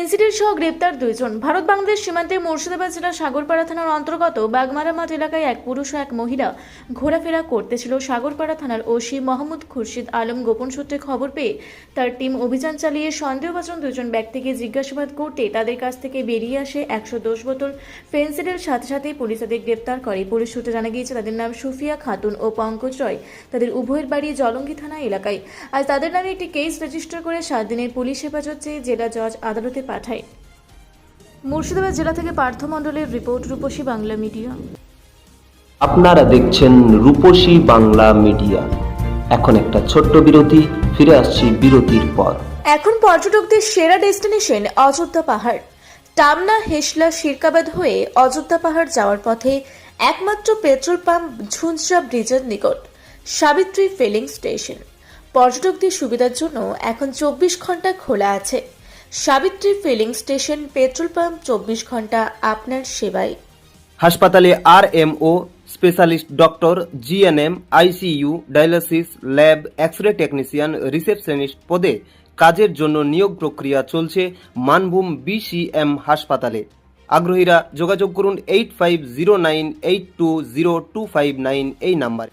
Phensedyl সহ গ্রেপ্তার দুইজন। ভারত বাংলাদেশ সীমান্তে মুর্শিদাবাদ জেলার সাগরপাড়া থানার অন্তর্গত বাগমারা মাঠ এলাকায় এক পুরুষ ও এক মহিলা ঘোরাফেরা করতেছিল। সাগরপাড়া থানার ওসি মোহাম্মদ খুরশিদ আলম গোপন সূত্রে খবর পেয়ে তার টিম অভিযান চালিয়ে সন্দেহভাজন দুজন ব্যক্তিকে জিজ্ঞাসাবাদ করতে তাদের কাছ থেকে বেরিয়ে আসে একশো দশ বোতল ফেন্সিডের সাথে সাথেই পুলিশ তাদের গ্রেপ্তার করে। পুলিশ সূত্রে জানা গিয়েছে, তাদের নাম সুফিয়া খাতুন ও পঙ্কজ রয়। তাদের উভয়ের বাড়ি জলঙ্গি থানা এলাকায়। আজ তাদের নামে একটি কেস রেজিস্টার করে সাত দিনের পুলিশ হেফাজত চেয়ে জেলা জজ আদালতে পাঠায়। মুর্শিদাবাদ জেলা থেকে পার্থ মণ্ডলের রিপোর্ট রূপসী বাংলা মিডিয়া। আপনারা দেখছেন রূপসী বাংলা মিডিয়া। এখন একটা ছোট্ট বিরতি ফিরে আসছি বিরতির পর। এখন পর্যটকদের সেরা ডেস্টিনেশন অযোধ্যা পাহাড়। টামনা হেসলা শিরকাবাদ হয়ে অযোধ্যা পাহাড় যাওয়ার পথে একমাত্র পেট্রোল পাম্প ঝুনঝা ব্রিজের নিকট সাবিত্রী ফিলিং স্টেশন। পর্যটকদের সুবিধার জন্য এখন চব্বিশ ঘণ্টা খোলা আছে। Savitri filling station, petrol pump, চব্বিশ ঘণ্টা আপনার সেবায়। হাসপাতালে R M O specialist doctor G N GNM, ICU, dialysis, lab X ray technician, receptionist পদে কাজের জন্য নিয়োগ প্রক্রিয়া চলছে মানভূম বিসিএম হাসপাতালে। আগ্রহীরা যোগাযোগ করুন eight five zero nine eight two zero two five nine এই নাম্বারে।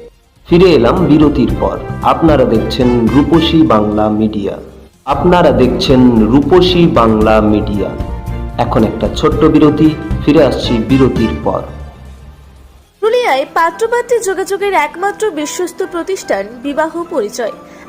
ফিরে এলাম বিরতির পর। আপনারা দেখছেন রূপসী বাংলা মিডিয়া। আপনারা দেখছেন রূপসী বাংলা মিডিয়া। এখন একটা ছোট্ট বিরতি, ফিরে আসছি বিরতির পর। পুরুলিয়ায় পাত্রপাত্রী যোগাযোগের একমাত্র বিশ্বস্ত প্রতিষ্ঠান বিবাহ পরিচয়।